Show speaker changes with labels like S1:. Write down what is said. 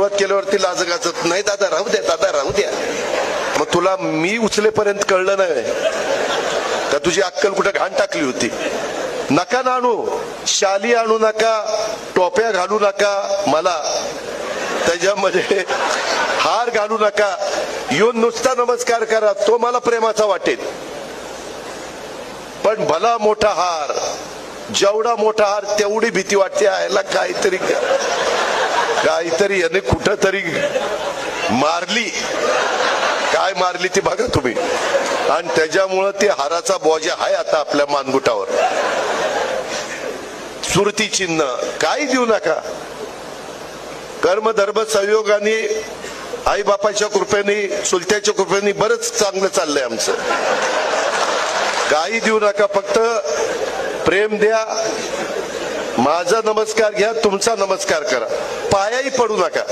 S1: सुरुवात केल्यावरती लाज गाजत नाही दादा राहू द्या दादा राहू द्या. मग तुला मी उचलेपर्यंत कळलं नाही का तुझी अक्कल कुठं घाण टाकली होती. नका ना आणू शाली आणू नका टोप्या घालू नका मला त्याच्यामध्ये हार घालू नका. येऊन नुसता नमस्कार करा तो मला प्रेमाचा वाटेल. पण भला मोठा हार जेवढा मोठा हार तेवढी भीती वाटते यायला काहीतरी काहीतरी याने कुठंतरी मारली. काय मारली ती बघा तुम्ही. आणि त्याच्यामुळं ते हाराचा बोजा आहे आता आपल्या मानगुटावर. सुरती चिन्ह काही देऊ नका. कर्म धर्म संयोगाने आई बापाच्या कृपेने सुलत्याच्या कृपेने बरंच चांगलं चाललंय आमचं. काही देऊ नका फक्त प्रेम द्या. माझा नमस्कार घ्या तुमचा नमस्कार करा. पायाही पडू नका.